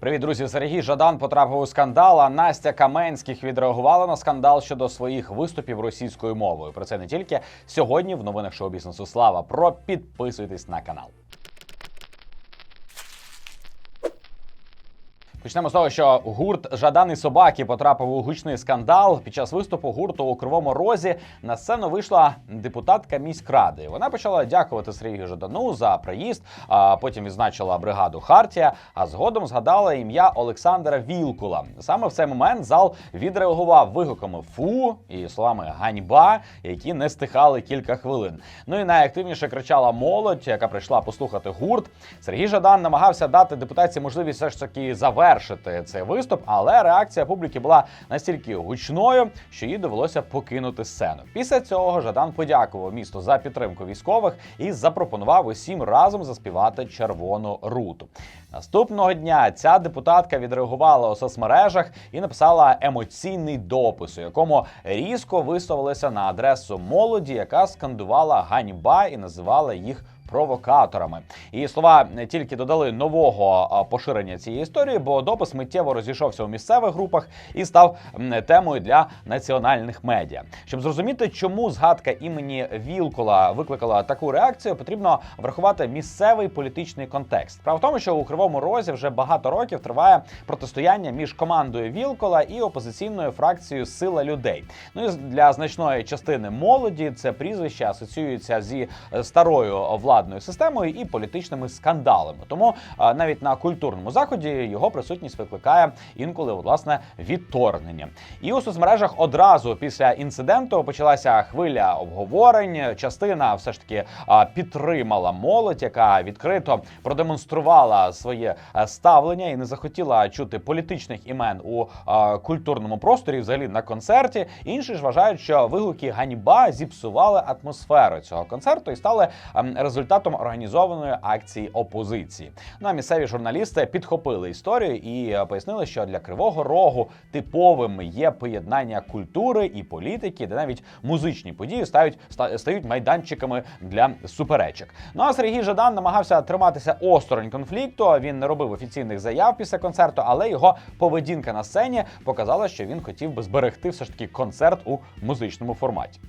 Привіт, друзі! Сергій Жадан потрапив у скандал. А Настя Каменських відреагувала на скандал щодо своїх виступів російською мовою. Про це не тільки сьогодні в новинах шоу бізнесу. Слава про підписуйтесь на канал. Почнемо з того, що гурт Жадан і собаки потрапив у гучний скандал. Під час виступу гурту у Кривому Розі на сцену вийшла депутатка міськради. Вона почала дякувати Сергію Жадану за приїзд, а потім відзначила бригаду Хартія. А згодом згадала ім'я Олександра Вілкула. Саме в цей момент зал відреагував вигуками фу і словами ганьба, які не стихали кілька хвилин. Ну і найактивніше кричала молодь, яка прийшла послухати гурт. Сергій Жадан намагався дати депутатці можливість все ж таки завершити цей виступ, але реакція публіки була настільки гучною, що їй довелося покинути сцену. Після цього Жадан подякував місту за підтримку військових і запропонував усім разом заспівати червону руту. Наступного дня ця депутатка відреагувала у соцмережах і написала емоційний допис, у якому різко висловилися на адресу молоді, яка скандувала ганьба і називала їх провокаторами. Її слова тільки додали нового поширення цієї історії, бо допис миттєво розійшовся у місцевих групах і став темою для національних медіа. Щоб зрозуміти, чому згадка імені Вілкола викликала таку реакцію, потрібно врахувати місцевий політичний контекст. Справа в тому, що у Кривому Розі вже багато років триває протистояння між командою Вілкола і опозиційною фракцією Сила людей. Ну і для значної частини молоді це прізвище асоціюється зі е, старою владною системою і політичними скандалами. Тому навіть на культурному заході його присутність викликає інколи власне відторгнення. І у соцмережах одразу після інциденту почалася хвиля обговорень. Частина все ж таки підтримала молодь, яка відкрито продемонструвала своє е, ставлення і не захотіла чути політичних імен у культурному просторі, взагалі на концерті. Інші ж вважають, що вигуки ганьба зіпсували атмосферу цього концерту і стали ем, результатом організованої акції опозиції. Ну а місцеві журналісти підхопили історію і е, пояснили, що для кривого рогу типовим є поєднання культури і політики, де навіть музичні події стають стають майданчиками для суперечок. Ну а Сергій Жадан намагався триматися осторонь конфлікту. Він не робив офіційних заяв після концерту, але його поведінка на сцені показала, що він хотів би зберегти все ж таки концерт у музичному форматі.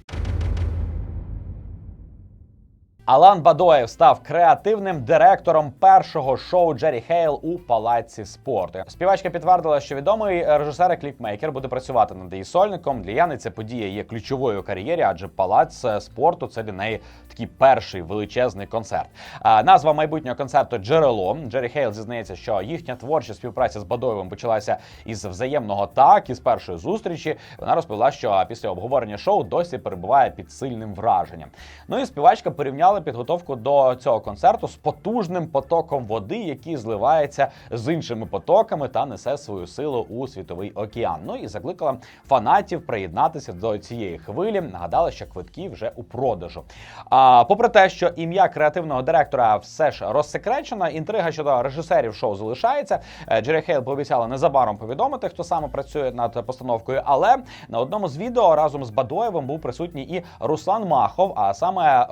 Алан Бадоєв став креативним директором першого шоу Джері Хейл у палаці спорту. Співачка підтвердила, що відомий режисер і кліпмейкер буде працювати над її сольником. Для Яни ця подія є ключовою у кар'єрі, адже палац е, спорту це для неї такий перший величезний концерт. А, назва майбутнього концерту Джерело. Джері Хейл зізнається, що їхня творча співпраця з Бадоєвим почалася із взаємного так, із першої зустрічі. Вона розповіла, що після обговорення шоу досі перебуває під сильним враженням. Ну і співачка порівняла підготовку до цього концерту з потужним потоком води, який зливається з іншими потоками та несе свою силу у світовий океан. Ну і закликала фанатів приєднатися до цієї хвилі. Нагадала, що квитки вже у продажу. А попри те, що ім'я креативного директора все ж розсекречено, інтрига щодо режисерів шоу залишається. Е, Джері Хейл пообіцяла незабаром повідомити, хто саме працює над постановкою. Але на одному з відео разом з Бадоєвим був присутній і Руслан Махов. А саме е,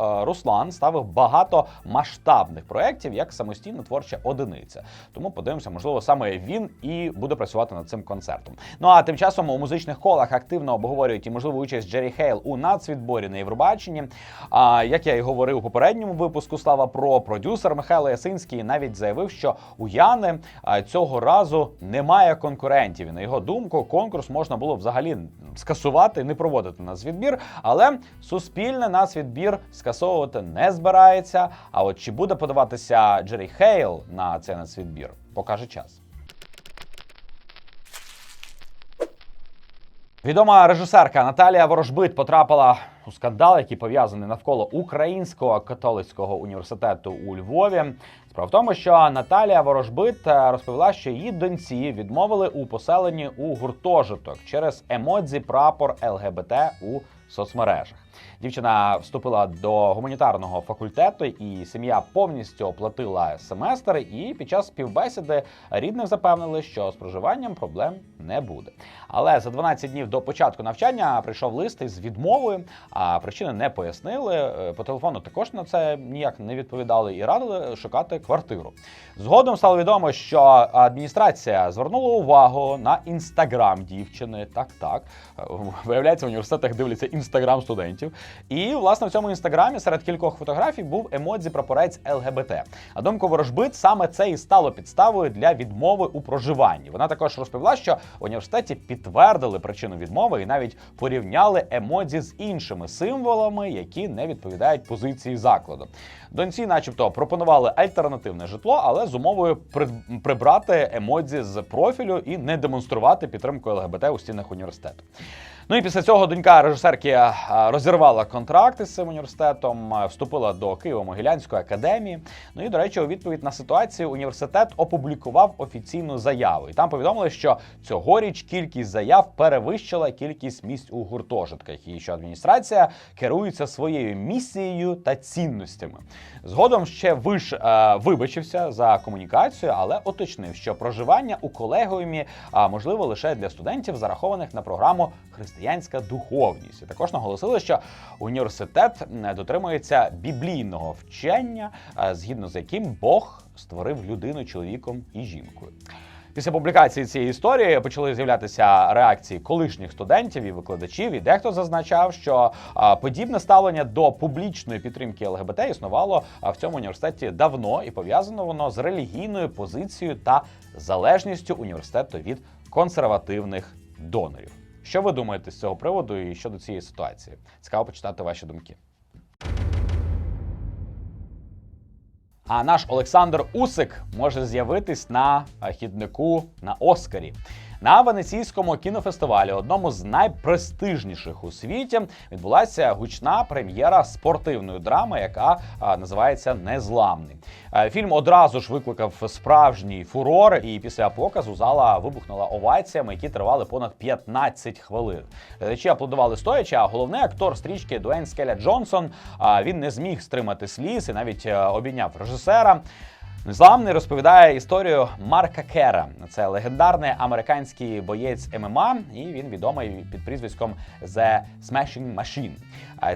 Руслан ставив багато масштабних проєктів як самостійна творча одиниця. Тому подивимося, можливо, саме він і буде працювати над цим концертом. Ну а тим часом у музичних колах активно обговорюють і можливу участь Джері Хейл у нацвідборі на Євробаченні. А як я і говорив у попередньому випуску, слава про продюсер Михайло Ясинський навіть заявив, що у Яни цього разу немає конкурентів. На його думку, конкурс можна було взагалі скасувати, не проводити нацвідбір, але суспільне нацвідбір скасовувати не збирається. А от чи буде подаватися Джері Хейл на цей нацвідбір, покаже час. Відома режисерка Наталія Ворожбит потрапила у скандал, який пов'язаний навколо Українського католицького університету у Львові. Справа в тому, що Наталія Ворожбит е, розповіла, що її доньці відмовили у поселенні у гуртожиток через емодзі прапор ЛГБТ у соцмережах. Дівчина вступила до гуманітарного факультету, і сім'я повністю оплатила семестр. І під час співбесіди рідних запевнили, що з проживанням проблем не буде. Але за 12 днів до початку навчання прийшов лист із відмовою, а причини не пояснили. Е, По телефону також на це ніяк не відповідали і радили шукати квартиру. Згодом стало відомо, що адміністрація звернула увагу на інстаграм дівчини. Так, так. Е, Виявляється, в університетах дивляться інстаграм студентів. І власне в цьому інстаграмі серед кількох фотографій був емодзі прапорець ЛГБТ. А думку ворожбит саме це і стало підставою для відмови у проживанні. Вона також розповіла, що в університеті підтвердили причину відмови і навіть порівняли емодзі з іншими символами, які не відповідають позиції закладу. Доньці, начебто, пропонували альтернативне житло, але з умовою при- прибрати емодзі з профілю і не демонструвати підтримку ЛГБТ у стінах університету. Ну і після цього донька режисерки е, розірвала контракти з цим університетом, е, вступила до Києво-Могилянської академії. Ну і до речі, у відповідь на ситуацію університет опублікував офіційну заяву. І там повідомили, що цьогоріч кількість заяв перевищила кількість місць у гуртожитках, і що адміністрація керується своєю місією та цінностями. Згодом ще виш е, вибачився за комунікацію, але уточнив, що проживання у колегіумі можливо лише для студентів, зарахованих на програму Християнська духовність. І також наголосили, що університет м, дотримується біблійного вчення, е, згідно з яким Бог створив людину чоловіком і жінкою. Після публікації цієї історії почали з'являтися реакції колишніх студентів і викладачів, і дехто зазначав, що подібне ставлення до публічної підтримки ЛГБТ існувало в цьому університеті давно і пов'язано воно з релігійною позицією та залежністю університету від консервативних донорів. Що ви думаєте з цього приводу і щодо цієї ситуації? Цікаво почитати ваші думки. А наш Олександр Усик може з'явитись на хіднику на Оскарі. На венеційському кінофестивалі, одному з найпрестижніших у світі, відбулася гучна прем'єра спортивної драми, яка називається Незламний. Е, Фільм одразу ж викликав справжній фурор, і після показу зала вибухнула оваціями, які тривали понад 15 хвилин. Глядачі аплодували стоячи, а головний актор стрічки Дуейн Скеля Джонсон а, він не зміг стримати сліз і навіть е, обійняв режисера. Незламний розповідає історію Марка Кера. Це легендарний американський боєць ММА, і він відомий під прізвиськом The Smashing Machine.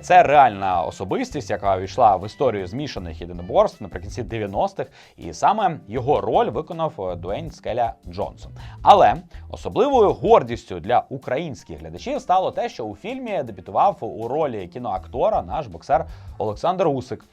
Це реальна особистість, яка війшла в історію змішаних єдиноборств наприкінці 90-х, і саме його роль виконав е, Дуейн Скеля Джонсон. Але особливою гордістю для українських глядачів стало те, що у фільмі дебютував у ролі кіноактора наш боксер Олександр Усик.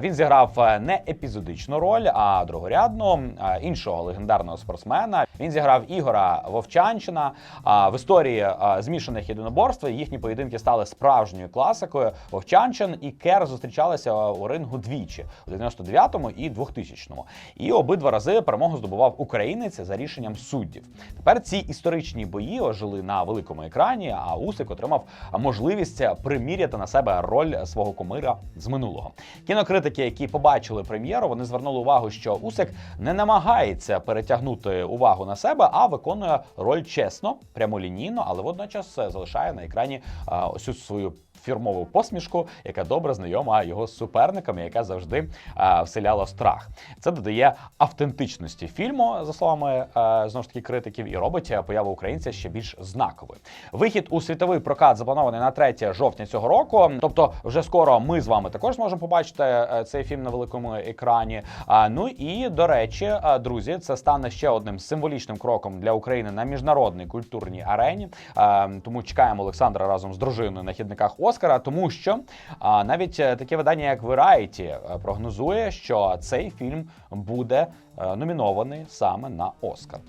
Він зіграв е, не епізодичну роль, а другорядну е, іншого легендарного спортсмена. Він зіграв Ігора Вовчанчина. В історії змішаних єдиноборств їхні поєдинки стали справжньою класикою. Вовчанчин і Кер зустрічалися у рингу двічі у 99-му і 2000-му. І обидва рази перемогу здобував українець за рішенням суддів. Тепер ці історичні бої ожили на великому екрані. А Усик отримав можливість приміряти на себе роль свого кумира з минулого. Кінокритики, які побачили прем'єру, вони звернули увагу, що Усик не намагається перетягнути увагу на себе, а виконує роль чесно, прямолінійно, але водночас залишає на екрані ось цю свою. Фірмову посмішку, яка добре знайома його з суперниками, яка завжди а, вселяла страх. Це додає автентичності фільму, за словами а, знову ж таки критиків, і робить появу українця ще більш знаковою. Вихід у світовий прокат запланований на 3 жовтня цього року. Тобто, вже скоро ми з вами також зможемо побачити е, цей фільм на великому екрані. А, ну і до речі, друзі, це стане ще одним символічним кроком для України на міжнародній культурній арені. А, тому чекаємо Олександра разом з дружиною на хідниках Оскара, тому що а, навіть е, таке видання, як Variety, е, прогнозує, що цей фільм буде е, номінований саме на Оскар.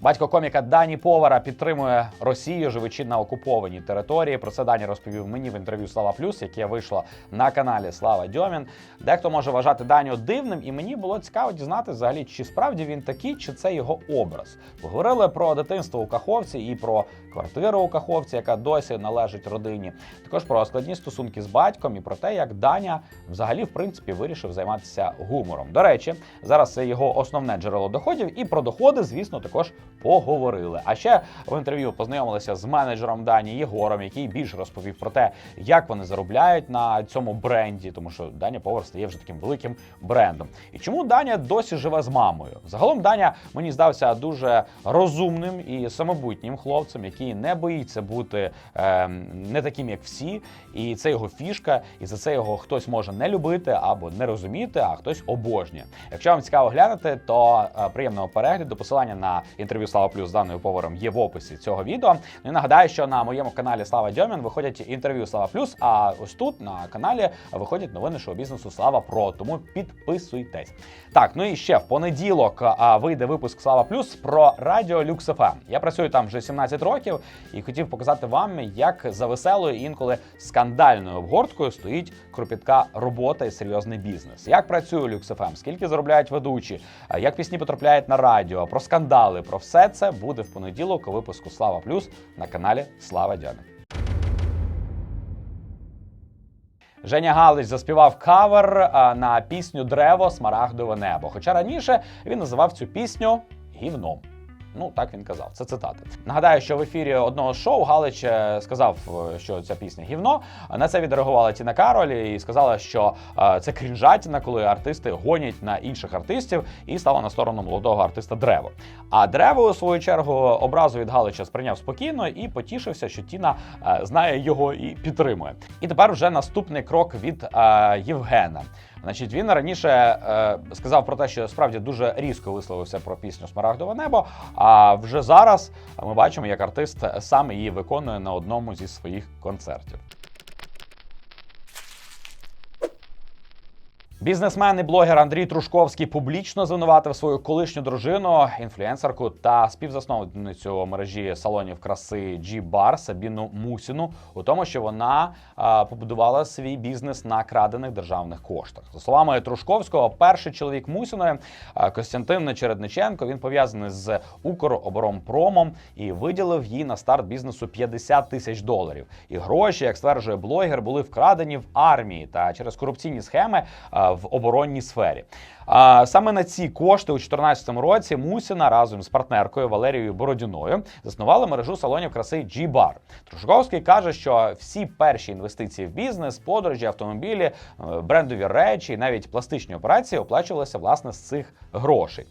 Батько коміка Дані Повара підтримує Росію, живучи на окупованій території. Про це Дані розповів мені в інтерв'ю Слава Плюс, яке вийшло на каналі Слава Дьомін. Дехто може вважати Даню дивним, і мені було цікаво дізнати взагалі, чи справді він такий, чи це його образ. Поговорили про дитинство у Каховці і про квартиру у Каховці, яка досі належить родині. Також про складні стосунки з батьком і про те, як Даня взагалі в принципі вирішив займатися гумором. До речі, зараз це його основне джерело доходів, і про доходи, звісно, також поговорили. А ще в інтерв'ю познайомилися з менеджером Дані Єгором, який більше розповів про те, як вони заробляють на цьому бренді, тому що Даня Повар стає вже таким великим брендом. І чому Даня досі живе з мамою? Загалом Даня мені здався дуже розумним і самобутнім хлопцем, який не боїться бути е, не таким, як всі, і це його фішка, і за це його хтось може не любити або не розуміти, а хтось обожнює. Якщо вам цікаво глянути, то е, приємного перегляду. Посилання на інтерв'ю Слава Плюс з даною поваром є в описі цього відео. Ну і нагадаю, що на моєму каналі Слава Дьомін виходять інтерв'ю Слава Плюс. А ось тут на каналі виходять новини шоу бізнесу Слава Про. Тому підписуйтесь. Так, ну і ще в понеділок вийде випуск Слава Плюс про радіо Люкс ФМ. Я працюю там вже 17 років і хотів показати вам, як за веселою інколи скандальною обгорткою стоїть кропітка робота і серйозний бізнес. Як працює Люкс ФМ, скільки заробляють ведучі, як пісні потрапляють на радіо, про скандали, про все це буде в понеділок у випуску Слава Плюс на каналі Слава Дьомін. Женя Галич заспівав кавер на пісню Древо Смарагдове небо. Хоча раніше він називав цю пісню гівном. Ну, так він казав. Це цитати. Нагадаю, що в ефірі одного шоу Галич е, сказав, е, що ця пісня гівно. На це відреагувала Тіна Кароль і сказала, що е, це крінжатіна, коли артисти гонять на інших артистів, і стала на сторону молодого артиста Древо. А Древо, у свою чергу, образу від Галича сприйняв спокійно і потішився, що Тіна знає його і підтримує. І тепер вже наступний крок від Євгена. Значить, він раніше е, сказав про те, що справді дуже різко висловився про пісню Смарагдове небо. А вже зараз ми бачимо, як артист сам її виконує на одному зі своїх концертів. Бізнесмен і блогер Андрій Трушковський публічно звинуватив свою колишню дружину, інфлюенсерку та співзасновницю мережі салонів краси G-Bar Сабіну Мусіну у тому, що вона а, побудувала свій бізнес на крадених державних коштах. За словами Трушковського, перший чоловік Мусіної Костянтин Чередниченко він пов'язаний з Укроборонпромом і виділив їй на старт бізнесу 50 тисяч доларів. І гроші, як стверджує блогер, були вкрадені в армії та через корупційні схеми в оборонній сфері. А саме на ці кошти у 2014 році Мусіна разом з партнеркою Валерією Бородіною заснували мережу салонів краси G-Bar. Трушковський каже, що всі перші інвестиції в бізнес, подорожі, автомобілі, е, брендові речі, навіть пластичні операції оплачувалися власне з цих грошей.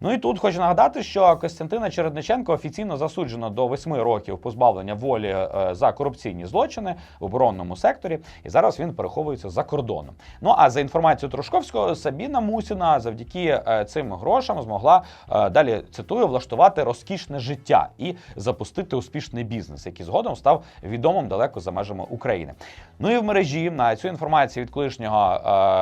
Ну і тут хочу нагадати, що Костянтина Чередниченко офіційно засуджено до 8 років позбавлення волі е, за корупційні злочини в оборонному секторі, і зараз він переховується за кордоном. Ну а за інформацією Трошковського, Сабіна Мусіна завдяки е, цим грошам змогла е, далі цитую влаштувати розкішне життя і запустити успішний бізнес, який згодом став відомим далеко за межами України. Ну і в мережі на цю інформацію від колишнього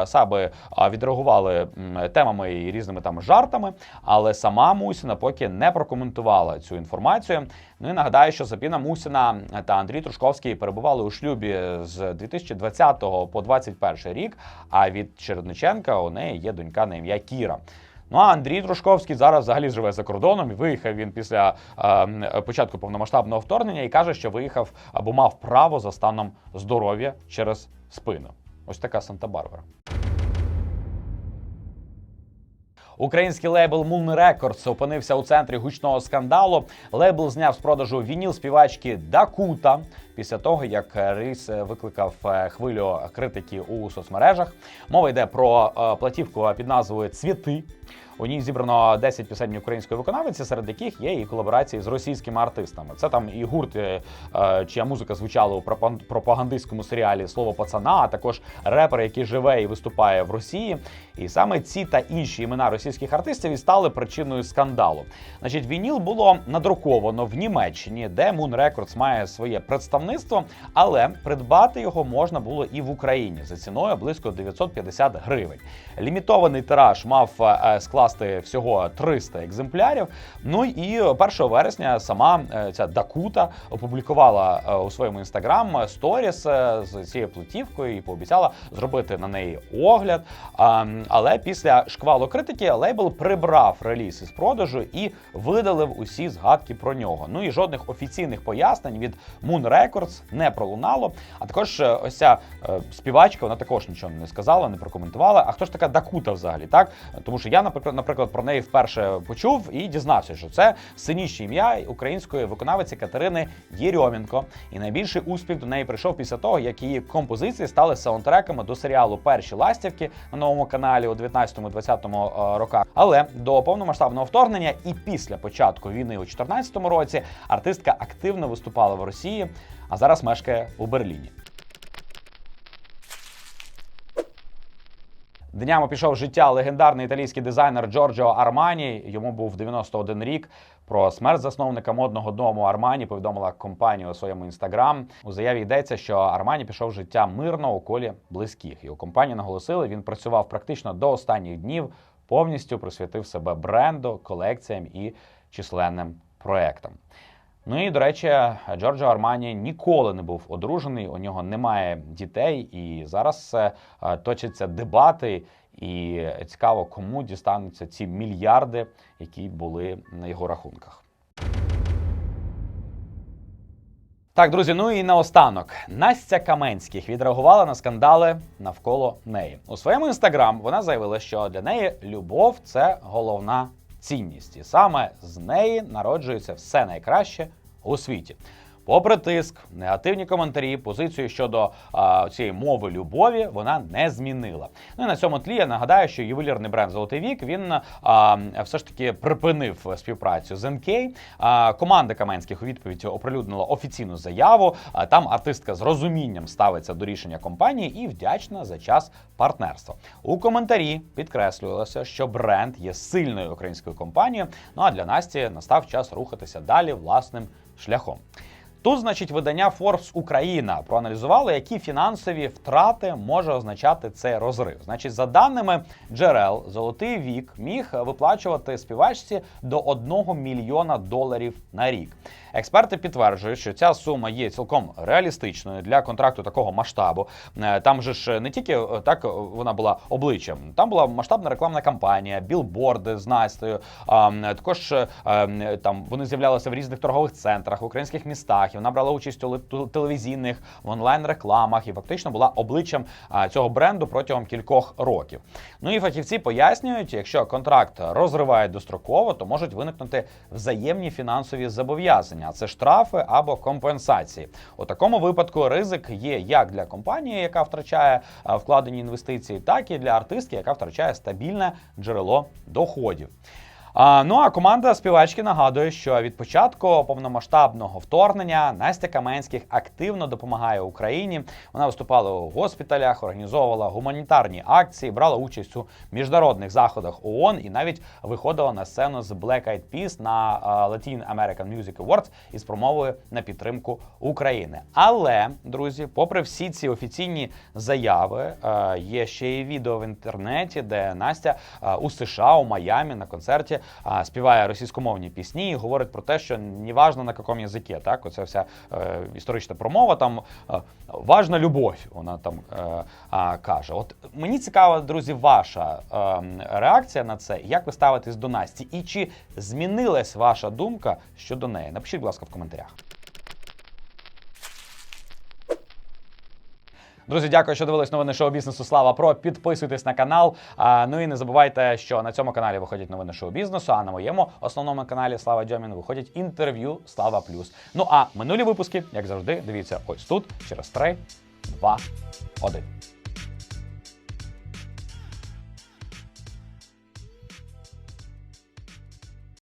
Саби відреагували темами і різними там жартами. Але сама Мусіна поки не прокоментувала цю інформацію. Ну і нагадаю, що Сабіна Мусіна та Андрій Трушковський перебували у шлюбі з 2020 по 2021 рік. А від Чередниченка у неї є донька на ім'я Кіра. Ну а Андрій Трушковський зараз взагалі живе за кордоном. і Виїхав він після е, початку повномасштабного вторгнення і каже, що виїхав або мав право за станом здоров'я через спину. Ось така Санта-Барбара. Український лейбл Moon Records опинився у центрі гучного скандалу. Лейбл зняв з продажу вініл співачки Дакута після того, як Ріс викликав е, хвилю критики у соцмережах. Мова йде про е, платівку під назвою Цвіти. У ній зібрано 10 пісень української виконавиці, серед яких є і колаборації з російськими артистами. Це там і гурт, е, е, чия музика звучала у пропагандистському серіалі Слово пацана, а також репер, який живе і виступає в Росії. І саме ці та інші імена російських артистів і стали причиною скандалу. Значить, вініл було надруковано в Німеччині, де Moon Records має своє представництво, але придбати його можна було і в Україні за ціною близько 950 гривень. Лімітований тираж мав е, скласти всього 300 екземплярів. Ну і 1 вересня сама е, ця Дакута опублікувала е, у своєму інстаграм сторіс е, з цією платівкою і пообіцяла зробити на неї огляд. Але після шквалу критики лейбл прибрав реліз із продажу і видалив усі згадки про нього. Ну і жодних офіційних пояснень від Moon Records не пролунало. А також ось ця співачка, вона також нічого не сказала, не прокоментувала. А хто ж така Дакута взагалі? Так тому що я, наприклад, наприклад, про неї вперше почув і дізнався, що це синічне ім'я української виконавиці Катерини Єрьомінко. І найбільший успіх до неї прийшов після того, як її композиції стали саундтреками до серіалу Перші ластівки на новому каналі у 19-20 роках. Але до повномасштабного вторгнення і після початку війни у 2014 році артистка активно виступала в Росії, а зараз мешкає у Берліні. Днями пішов життя легендарний італійський дизайнер Джорджо Армані. Йому був 91 рік. Про смерть засновника модного дому Армані повідомила компанія у своєму інстаграм. У заяві йдеться, що Армані пішов життя мирно у колі близьких. І у компанії наголосили, він працював практично до останніх днів, повністю присвятив себе бренду, колекціям і численним проектам. Ну і до речі, Джорджо Армані ніколи не був одружений. У нього немає дітей, і зараз е, точаться дебати. І цікаво, кому дістануться ці мільярди, які були на його рахунках. Так, друзі, ну і наостанок. Настя Каменських відреагувала на скандали навколо неї. У своєму інстаграм вона заявила, що для неї любов це головна цінність, і саме з неї народжується все найкраще у світі. Попри тиск, негативні коментарі, позицію щодо а, цієї мови любові вона не змінила. Ну і на цьому тлі я нагадаю, що ювелірний бренд Золотий вік він а, все ж таки припинив співпрацю з НК. А, команда Каменських у відповідь оприлюднила офіційну заяву. А, там артистка з розумінням ставиться до рішення компанії і вдячна за час партнерства. У коментарі підкреслювалося, що бренд є сильною українською компанією. Ну а для Насті настав час рухатися далі власним шляхом. Тут, значить, видання Forbes Україна проаналізувало, які фінансові втрати може означати цей розрив. Значить, за даними джерел, золотий вік міг виплачувати співачці до 1 мільйона доларів на рік. Експерти підтверджують, що ця сума є цілком реалістичною для контракту такого масштабу. Е, Там же ж не тільки е, так вона була обличчям, там була масштабна рекламна кампанія, білборди з Настею. Також е, там вони з'являлися в різних торгових центрах, в українських містах. І вона брала участь у ле- телевізійних в онлайн-рекламах і фактично була обличчям цього бренду протягом кількох років. Ну і фахівці пояснюють, якщо контракт розривають достроково, то можуть виникнути взаємні фінансові зобов'язання. А Це штрафи або компенсації. У такому випадку ризик є як для компанії, яка втрачає вкладені інвестиції, так і для артистки, яка втрачає стабільне джерело доходів. А, ну а команда співачки нагадує, що від початку повномасштабного вторгнення Настя Каменських активно допомагає Україні. Вона виступала у госпіталях, організовувала гуманітарні акції, брала участь у міжнародних заходах ООН і навіть виходила на сцену з Black Eyed Peas на Latin American Music Awards із промовою на підтримку України. Але, друзі, попри всі ці офіційні заяви, є ще і відео в інтернеті, де Настя у США, у Майамі на концерті а, співає російськомовні пісні і говорить про те, що неважно на якому язикі, так, оця вся е, історична промова, там е, важна любов, вона там е, е, каже. От мені цікава, друзі, ваша е, реакція на це, як ви ставитесь до Насті, і чи змінилась ваша думка щодо неї? Напишіть, будь ласка, в коментарях. Друзі, дякую, що дивились новини шоу бізнесу. Слава Про. Підписуйтесь на канал. А, ну і не забувайте, що на цьому каналі виходять новини шоу бізнесу. А на моєму основному каналі Слава Дьомін виходять інтерв'ю Слава Плюс. Ну а минулі випуски, як завжди, дивіться ось тут через 3, 2, 1.